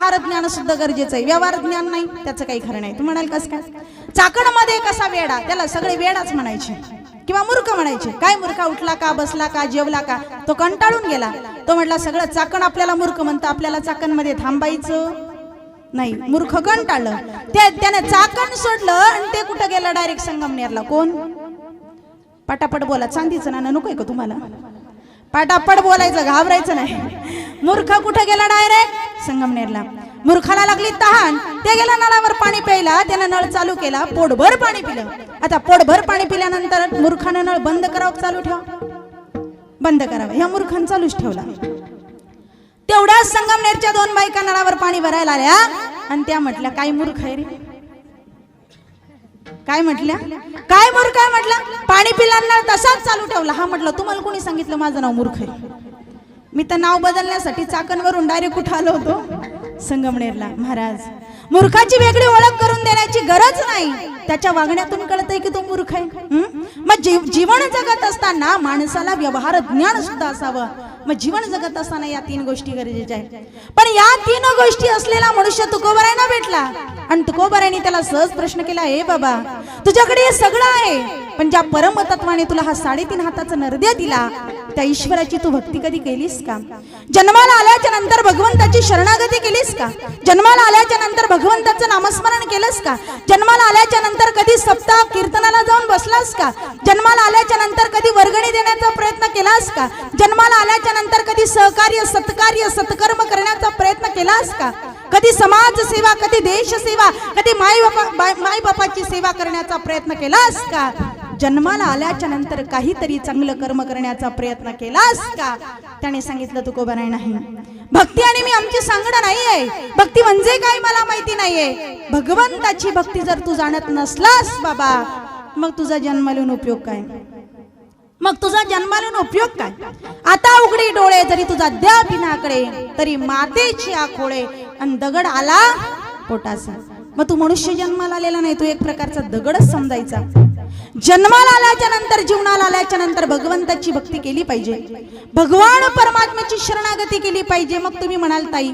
व्यवहार ज्ञान सुद्धा गरजेचं आहे. व्यवहार ज्ञान नाही त्याचं काही खरं नाही. तू म्हणाल कसं काय? चाकणमध्ये कसा वेडा? त्याला सगळे वेडाच म्हणायचे. किंवा मूर्ख म्हणायचे. काय मूर्खा? उठला का बसला का जेवला का? तो कंटाळून गेला. तो म्हटला सगळं चाकण आपल्याला मूर्ख म्हणतं. आपल्याला चाकणमध्ये थांबायचं नाही. मूर्ख कंटाळलं. ते त्याने चाकण सोडलं आणि ते कुठं गेलं? डायरेक्ट संगमनेरला. कोण? पटापट बोला. चांदीचं नाणं आहे का तुम्हाला? पटापट बोलायचं घाबरायचं नाही. मूर्ख कुठं गेला डायरेक्ट? संगमनेरला. मूर्खाला लागली तहान. ते गेला नळावर पाणी प्यायला त्यानं नळ चालू केला पोटभर पाणी पिलं. आता पोटभर पाणी पिल्यानंतर मूर्खानं नळ बंद करावं चालू ठेवा? बंद करावं. ह्या मूर्खानं चालूच ठेवला. तेवढ्याच संगमनेरच्या दोन बायका नळावर पाणी भरायला आल्या. आणि त्या म्हटल्या काय मूर्ख आहे रे? काय म्हटल्या? काय मूर्ख आहे? म्हटलं. पाणी पिलांना तसाच चालू ठेवला. हा म्हटलं तुम्हाला कोणी सांगितलं माझं नाव मूर्ख आहे? मी तर नाव बदलण्यासाठी चाकणवरून डायरेक्ट कुठं आलो होतो? संगमनेरला. महाराज मूर्खाची वेगळी ओळख करून देण्याची गरज नाही. त्याच्या वागण्यातून कळतंय की तो मूर्ख आहे? मग जीवन जगत असताना माणसाला व्यवहार ज्ञान सुद्धा असावं. मग जीवन जगत असताना या तीन गोष्टी गरजेच्या आहेत. पण या तीन गोष्टी असलेला मनुष्य तुकोबरायना भेटला. आणि तुकोबरायने त्याला सहज प्रश्न केला हे बाबा तुझ्याकडे हे सगळं आहे. पण ज्या परमतत्वाने तुला हा साडेतीन हाताचा नरद्या दिला त्या ईश्वराची तू भक्ती कधी केलीस का? जन्माला आल्याच्यानंतर भगवंताची शरणागती केलीस का? जन्माला आल्याच्यानंतर भगवंताचं नामस्मरण केलंस का? जन्माला आल्याच्यानंतर कधी सप्ताह कीर्तनाला जाऊन बसलास का? जन्माला आल्याच्यानंतर कधी वर्गणी देण्याचा प्रयत्न केलास का? जन्माला आल्याच्यानंतर कधी सहकार्य सत्कार्य सत्कर्म करण्याचा प्रयत्न केलास का? कधी समाज सेवा कधी देश सेवा कधी माय बापा बापाची सेवा करण्याचा प्रयत्न केलास का? जन्माला आल्याच्यानंतर काहीतरी चांगलं कर्म करण्याचा प्रयत्न केलास का? त्याने सांगितलं तू कोबराय नाही भक्ती आणि मी आमची सांगणं नाहीये. भक्ती म्हणजे काय मला माहिती नाहीये. भगवंताची भक्ती जर तू जाणत नसलास बाबा मग तुझा जन्म लिहून उपयोग काय? मग तुझा जन्माला उपयोग काय? आता उघडी डोळे जरी तुझा द्या पिनाकडे तरी मातेची आखोळे आणि दगड आला पोटाचा. मग तू मनुष्य जन्माला आलेला नाही तू एक प्रकारचा दगडच समजायचा. जन्माला आल्याच्यानंतर जीवनाला आल्याच्यानंतर भगवंताची भक्ती केली पाहिजे. भगवान परमात्म्याची शरणागती केली पाहिजे. मग तुम्ही म्हणाल ताई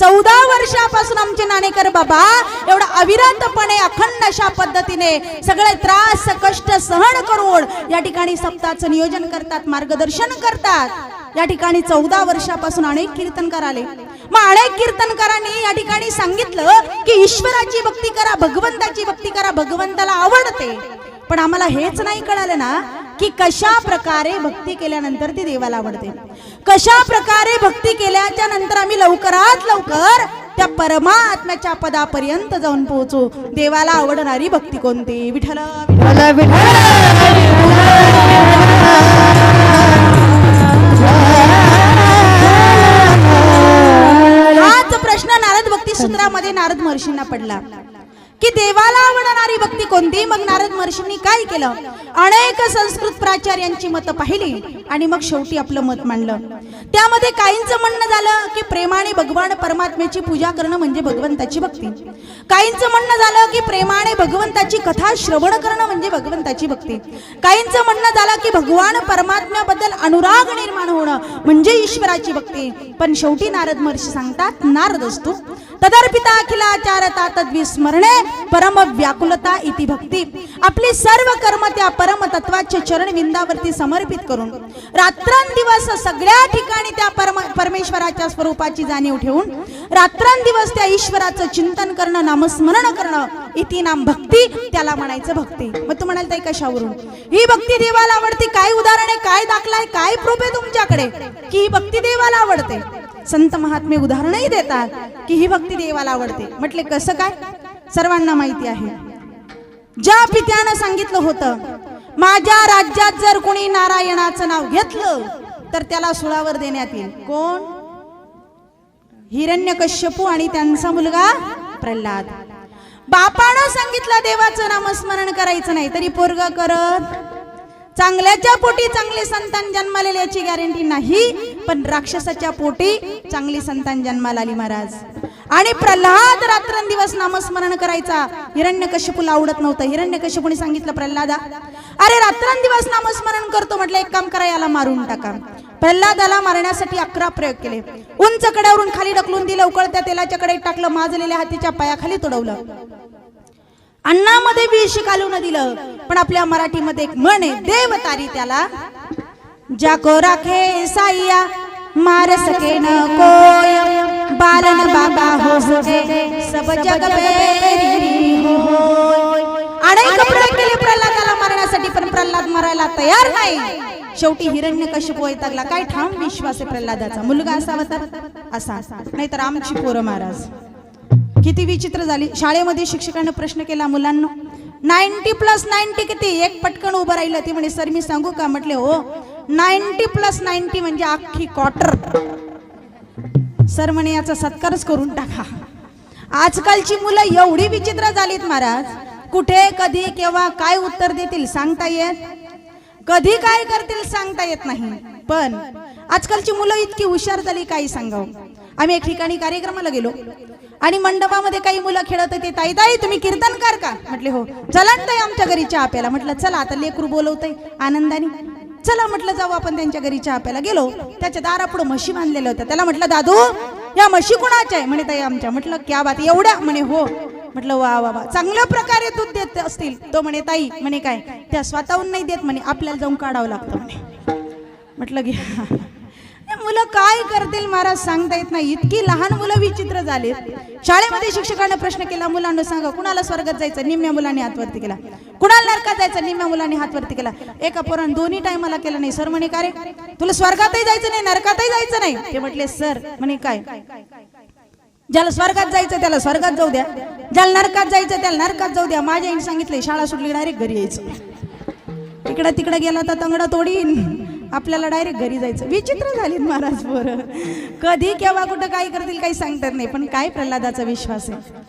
चौदा वर्षापासून आमचे नाणेकर बाबा एवढा अविरतपणे अखंड अशा पद्धतीने सगळे त्रास कष्ट सहन करून या ठिकाणी सप्ताहाचं नियोजन करतात मार्गदर्शन करतात. या ठिकाणी चौदा वर्षापासून अनेक कीर्तनकार आले. मग अनेक कीर्तनकारांनी या ठिकाणी सांगितलं की ईश्वराची भक्ती करा भगवंताची भक्ती करा भगवंताला आवडते. पण आम्हाला हेच नाही कळालं ना की कशा प्रकारे भक्ती केल्यानंतर ती देवाला आवडते. कशा प्रकारे भक्ती केल्याच्यानंतर आम्ही लवकरात लवकर त्या परमात्म्याच्या पदापर्यंत जाऊन पोहोचू. देवाला आवडणारी भक्ती कोणती? विठ्ठल हाच प्रश्न नारद भक्ती सूत्रामध्ये नारद महर्षींना पडला. की देवाला आवडणारी भक्ती कोणती? मग नारद महर्षींनी काय केलं? अनेक संस्कृत प्राचार्यांची मतं पाहिली आणि मग शेवटी आपलं मत मांडलं. त्यामध्ये काहींचं म्हणणं झालं की प्रेमाने भगवान परमात्म्याची पूजा करणं म्हणजे भगवंताची भक्ती. काहींचं म्हणणं झालं की प्रेमाने भगवंताची कथा श्रवण करणं म्हणजे भगवंताची भक्ती. काहींचं म्हणणं झालं की भगवान परमात्म्याबद्दल अनुराग निर्माण होणं म्हणजे ईश्वराची भक्ती. पण शेवटी नारद महर्षी सांगतात नारद असतो. तदर्पिता अखिलाचारता तद्विस्मरणे परम व्याकुलता इति भक्ती. आपली सर्व कर्म त्या परम तत्वाचे चरण विंदावरती समर्पित करून रात्रंदिवस सगळ्या ठिकाणी त्या परम परमेश्वराच्या स्वरूपाची जाणीव ठेवून रात्रंदिवस त्या ईश्वराचं चिंतन करणं नामस्मरण करणं. इति नाम भक्ती त्याला म्हणायचं भक्ती. मग तू म्हणाल ताई कशावरून? ही भक्ती देवाला आवडते. काय उदाहरण आहे? काय दाखला आहे? काय प्रूफ आहे तुमच्याकडे? की ही भक्ती देवाला आवडते. संत महात्मे उदाहरणही देतात की ही भक्ती देवाला आवडते. म्हटले कसं काय? सर्वांना माहिती आहे. ज्या पित्यानं सांगितलं होतं माझ्या राज्यात जर कोणी नारायणाचं नाव घेतलं तर त्याला सुळावर देण्यात येईल. कोण? हिरण्यकश्यपू आणि त्यांचा मुलगा प्रल्हाद. बापानं सांगितलं देवाचं नामस्मरण करायचं नाही तरी पोरग करत. चांगल्याच्या पोटी चांगले संतान जन्मालेले याची गॅरंटी नाही पण राक्षसाच्या पोटी चांगली संतान जन्माला आली महाराज. आणि प्रल्हाद रात्रंदिवस नामस्मरण करायचा. हिरण्य कश्यपूला आवडत नव्हतं. हिरण्य कश्यपूने सांगितलं प्रल्हादा अरे रात्रंदिवस नामस्मरण करतो म्हटलं एक काम करा याला मारून टाका. प्रल्हादाला मारण्यासाठी अकरा प्रयोग केले. उंच कड्यावरून खाली ढकलून दिलं उकळत्या तेलाच्या कडेत टाकलं माजलेल्या हातीच्या पायाखाली तुडवलं. अन्नामध्ये विष घालून दिलं पण आपल्या मराठीमध्ये एक म्हण आहे देव तारी त्याला जाको राखे साईया मार सके न कोय बालन बाबा हो सके सब जग हो अनेक प्रयोग केले प्रल्हादाला मारण्यासाठी पण प्रल्हाद मारायला तयार नाही. शेवटी हिरण्य कश्यप वैतागला काय ठाम विश्वास आहे प्रल्हादाचा? मुलगा असावा तर? असा. नाहीतर आमची पोरं महाराज. किती विचित्र झाली. शाळेमध्ये शिक्षकांना प्रश्न केला मुलांना नाईन्टी प्लस नाईन्टी किती? एक पटकन उभं राहिलं. ते म्हणे सर मी सांगू का? म्हटले हो नाईन्टी प्लस नाईन्टी म्हणजे अख्खी क्वार्टर. सर म्हणे याचा सत्कारच करून टाका. आजकालची मुलं एवढी विचित्र झालीत महाराज. कुठे कधी केव्हा काय उत्तर देतील सांगता येत? कधी काय करतील सांगता येत नाही. पण आजकालची मुलं इतकी हुशार झाली काही सांगावं. आम्ही एक ठिकाणी कार्यक्रमाला गेलो. आणि मंडपामध्ये काही मुलं खेळत होते ताई ताई तुम्ही कीर्तनकार का? म्हटले हो. चला ताई आमच्या घरी चहा प्यायला. म्हटलं चला आता लेकरू बोलवतय आनंदाने. चला म्हटलं जाऊ आपण त्यांच्या घरी चहा प्यायला. गेलो. त्याच्या दारापुढं म्हशी बांधलेल्या होत्या. त्याला म्हटलं दादू या म्हशी कुणाच्या आहे? म्हणे ताई आमच्या. म्हटलं क्या बात एवढ्या. म्हणे हो. म्हटलं वा वा वा. चांगल्या प्रकारे दूध देत असतील. तो म्हणे ताई म्हणे काय त्या स्वतःहून नाही देत म्हणे आपल्याला जाऊन काढावं लागतं म्हणे. म्हटलं घ्या मुलं काय करतील महाराज सांगता येत नाही. इतकी लहान मुलं विचित्र झालीत. शाळेमध्ये शिक्षकाने प्रश्न केला मुलांना सांगा कुणाला स्वर्गात जायचं? निम्म्या मुलांनी हातवरती केला. कुणाला नरकात जायचं? निम्म्या मुलांनी हातवरती केला. एका पोरान दोन्ही टायमाला केलं नाही. सर म्हणे का रे? तुला स्वर्गातही जायचं नाही नरकातही जायचं नाही? ते म्हटले सर. म्हणे काय? ज्याला स्वर्गात जायचं त्याला स्वर्गात जाऊ द्या. ज्याला नरकात जायचं त्याला नरकात जाऊ द्या. माझ्या आईने सांगितलंय शाळा सुटली डायरेक्ट घरी यायचं. इकडं तिकडं गेला तर तंगडा तोडीन. आपल्याला डायरेक्ट घरी जायचं. विचित्र झालीत महाराज बर कधी केव्हा कुठं काय करतील काही सांगतात नाही पण काय प्रल्हादाचा विश्वास आहे.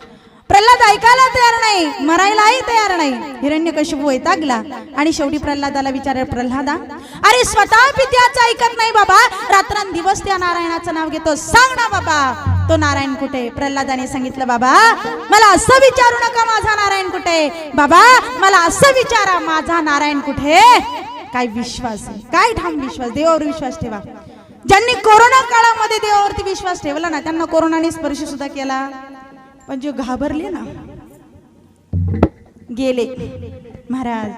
प्रल्हाद ऐकायला तयार नाही मरायलाही तयार नाही. हिरण्य कश्यप वैतागला आणि शेवटी प्रल्हादाला विचार प्रल्हादा अरे स्वतः पित्याचं ऐकत नाही बाबा. रात्रंदिवस त्या नारायणाचं नाव घेतो. सांग ना बाबा. तो नारायण कुठे? प्रल्हादाने सांगितलं बाबा मला असं विचारू नका माझा नारायण कुठे? बाबा मला असं विचारा माझा नारायण कुठे? काय विश्वास आहे? काय ठाम विश्वास? देवावर विश्वास ठेवा. ज्यांनी कोरोना काळामध्ये देवावरती विश्वास ठेवला ना त्यांना कोरोनाने स्पर्श सुद्धा केला. पण जे घाबरले ना गेले. महाराज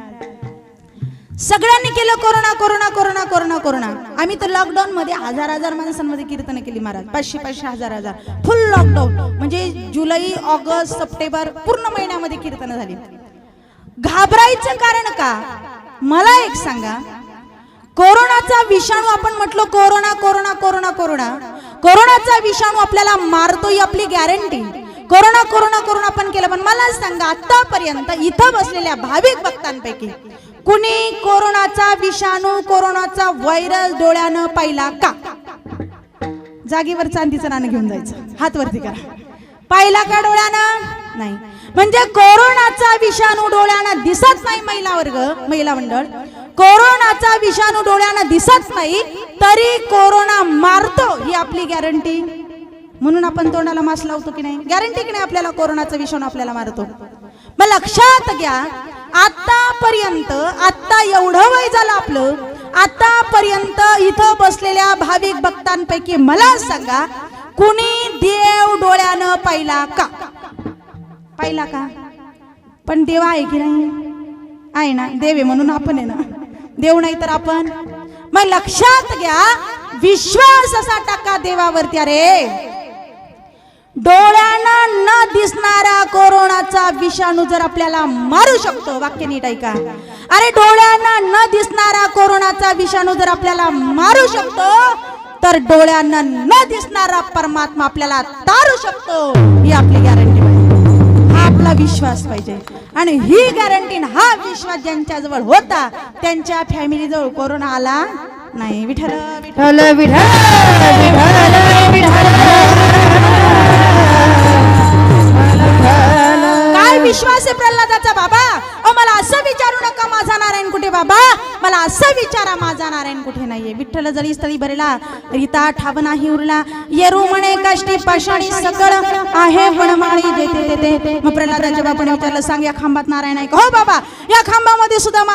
सगळ्यांनी केलं corona corona corona corona corona. आम्ही तर लॉकडाऊन मध्ये हजार हजार माणसांमध्ये कीर्तन केली महाराज. पाचशे पाचशे हजार हजार. फुल लॉकडाऊन म्हणजे जुलै ऑगस्ट सप्टेंबर पूर्ण महिन्यामध्ये कीर्तन झाली. घाबरायचं कारण का? मला एक सांगा. कोरोनाचा विषाणू आपण म्हटलो कोरोना कोरोना कोरोना कोरोना. कोरोनाचा विषाणू आपल्याला मारतो आपली गॅरंटी कोरोना कोरोना कोरोना आपण केलं पण मला सांगा आतापर्यंत इथं बसलेल्या भाविक भक्तांपैकी कुणी कोरोनाचा विषाणू कोरोनाचा व्हायरस डोळ्यानं पाहिला का? जागेवर चांदीचं नाणं घेऊन जायचं. हात वरती करा. पाहिला का डोळ्यानं? नाही. म्हणजे कोरोनाचा विषाणू डोळ्यानं दिसत नाही महिला वर्ग महिला मंडळ. कोरोनाचा विषाणू डोळ्यानं दिसत नाही तरी कोरोना मारतो ही आपली गॅरंटी. म्हणून आपण तोंडाला मास्क लावतो की नाही? गॅरंटी की नाही आपल्याला कोरोनाचा विषाणू आपल्याला मारतो? मग लक्षात घ्या आतापर्यंत आत्ता एवढं वय झालं आपलं आतापर्यंत इथं बसलेल्या भाविक भक्तांपैकी मला सांगा कुणी देव डोळ्यानं पाहिला का? पाहिला का? पण देव आहे की नाही? आहे ना देव म्हणून आपण आहे ना. देव नाही तर आपण. मग लक्षात घ्या विश्वास असा टाका देवावरती अरे! डोळ्यानं न दिसणारा कोरोनाचा विषाणू जर आपल्याला मारू शकतो वाक्य नीट ऐका. अरे डोळ्यानं न दिसणारा कोरोनाचा विषाणू जर आपल्याला मारू शकतो तर डोळ्यानं न दिसणारा परमात्मा आपल्याला तारू शकतो ही आपली गॅरंटी पाहिजे. हा आपला विश्वास पाहिजे. आणि ही गॅरंटी हा विश्वास ज्यांच्या जवळ होता त्यांच्या फॅमिली जवळ कोरोना आला नाही. विठल विठल विठल विश्वास आहे प्रल्हादाचा बाबा. अहो मला असं विचारू नका माझा नारायण कुठे बाबा? मला असं विचारा माझा नारायण कुठे नाहीये? विठ्ठल जरी स्थळी भरला रिता ठाव नाही उरला. येरू म्हणे कष्टी पाषाणी सकळ आहे वनमाळी जेथे देते मग प्रल्हादाच्या बाबाने विचारलं सांग या खांबात नारायण आहे का? हो बाबा. या खांबामध्ये सुद्धा